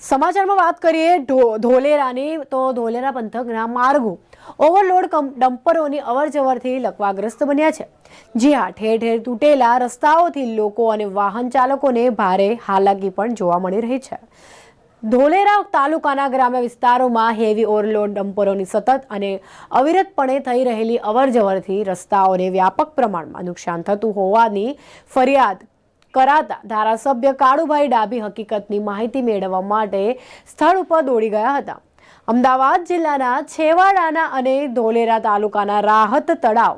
સમાચારમાં વાત કરીએ ધોલેરાની તો ધોલેરા પંથકના માર્ગો. ઓવરલોડ ડમ્પરોની અવરજવરથી લકવાગ્રસ્ત બન્યા છે. જી હા, ઠેર ઠેર તૂટેલા રસ્તાઓથી લોકો અને વાહન ચાલકોને ભારે હાલાકી પણ જોવા મળી રહી છે. ધોલેરા તાલુકાના ગ્રામ્ય વિસ્તારોમાં હેવી ઓવરલોડ ડમ્પરોની સતત અને અવિરતપણે થઈ રહેલી અવરજવરથી રસ્તાઓને વ્યાપક પ્રમાણમાં નુકસાન થતું હોવાની ફરિયાદ કરાતા ધારાસભ્ય કાળુભાઈ ડાભી હકીકતની માહિતી મેળવવા માટે સ્થળ ઉપર દોડી ગયા હતા. અમદાવાદ જિલ્લાના છેવાડાના અને ધોલેરા તાલુકાના રાહત તળાવ.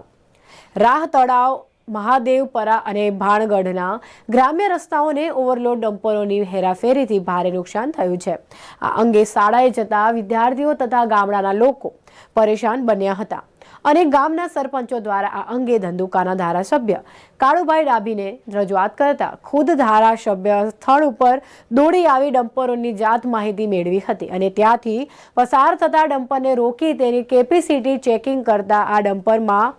રાહ તળાવ મહાદેવપરા અને ભાણગઢના ગ્રામ્ય રસ્તાઓને ઓવરલોડ ડમ્પરોની હેરાફેરીથી ભારે નુકસાન થયું છે. આ અંગે શાળાએ જતા વિદ્યાર્થીઓ તથા ગામડાના લોકો પરેશાન બન્યા હતા. અને ગામના સરપંચો દ્વારા આ અંગે ધંધુકાના ધારાસભ્ય કાળુભાઈ ડાભીને રજૂઆત કરતા ખુદ ધારાસભ્ય સ્થળ ઉપર દોડી આવી ડમ્પરોની જાત માહિતી મેળવી હતી અને ત્યાંથી પસાર થતા ડમ્પરને રોકી તેની કેપેસિટી ચેકિંગ કરતા આ ડમ્પરમાં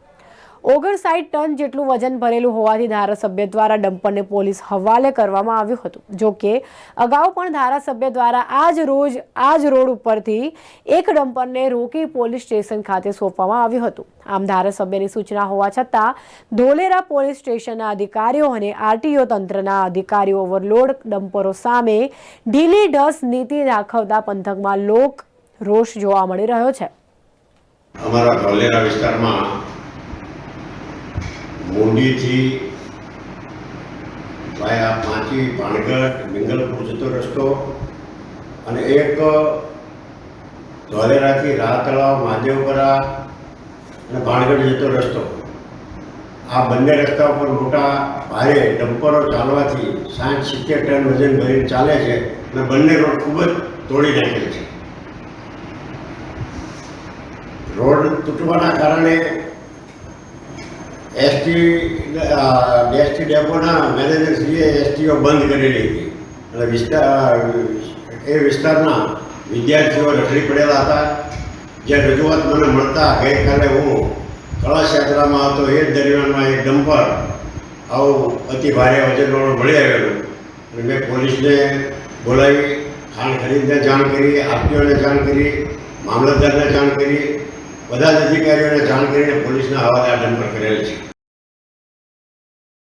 ઓગણસાઠ ટન જેટલું વજન ભરેલું હોવાથી ધારાસભ્ય દ્વારા ડમ્પરને પોલીસ હવાલે કરવામાં આવ્યું હતું. જો કે, અગાઉ પણ ધારાસભ્ય દ્વારા આ જ રોજ આ જ રોડ ઉપરથી એક ડમ્પરને રોકી પોલીસ સ્ટેશન ખાતે સોંપવામાં આવ્યું હતું. આમ ધારાસભ્યની સૂચના હોવા છતાં, ધોલેરા પોલીસ સ્ટેશનના અધિકારીઓ અને આરટીઓ તંત્રના અધિકારીઓ ઓવરલોડ ડમ્પરો સામે ઢીલી ઢસ નીતિ દાખવતા પંથકમાં લોક રોષ જોવા મળી રહ્યો છે. અમારા ધોલેરા વિસ્તારમાં મોંડીથી વાયા પાંચી ભાણગઢ મિંગલપુર જતો રસ્તો અને એક ધોલેરાથી રા તળાવ મહાદેવપરા અને ભાણગઢ જતો રસ્તો. આ બંને રસ્તા ઉપર મોટા ભારે ડમ્પરો ચાલવાથી સાઠ, સિત્તેર ટન વજન ભરીને ચાલે છે અને બંને રોડ ખૂબ જ તોડી નાખેલ છે. રોડ તૂટવાના કારણે એસટી એસટી ડેપોના મેનેજરશ્રીએ એસટીઓ બંધ કરેલી હતી. અને વિસ્તાર, એ વિસ્તારના વિદ્યાર્થીઓ રખડી પડેલા હતા. જે રજૂઆત મને મળતા ગઈકાલે હું કળશ યાત્રામાં હતો, એ જ દરમિયાનમાં એક ડમ્પર આવું અતિ ભારે વજનવાળું મળી આવેલું. અને મેં પોલીસને બોલાવી, ખાણ ખરીદને જાણ કરી, આરટીઓને જાણ કરી, મામલતદારને જાણ કરી બધા જ અધિકારીઓને જાણ કરીને પોલીસના હવાલે આ ડમ્પર કરેલ છે.